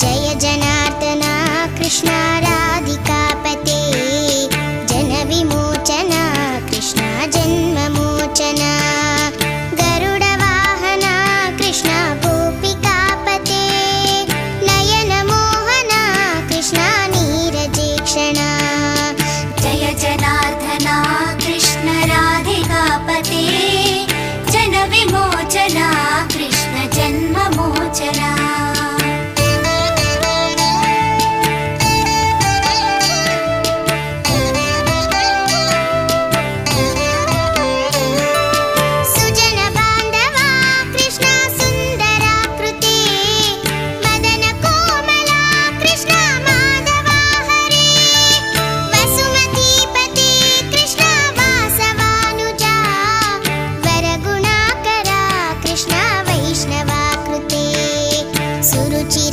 Jai जनार्दना Krishna राधिकापते। जनविमोचना Krishna जन्ममोचना गरुडवाहना Krishna गोपिकापते। नयनमोहना Krishna नीरजेक्षणा Jai जनार्दना Krishna राधिकापते। जनविमोचना Krishna जन्ममोचना する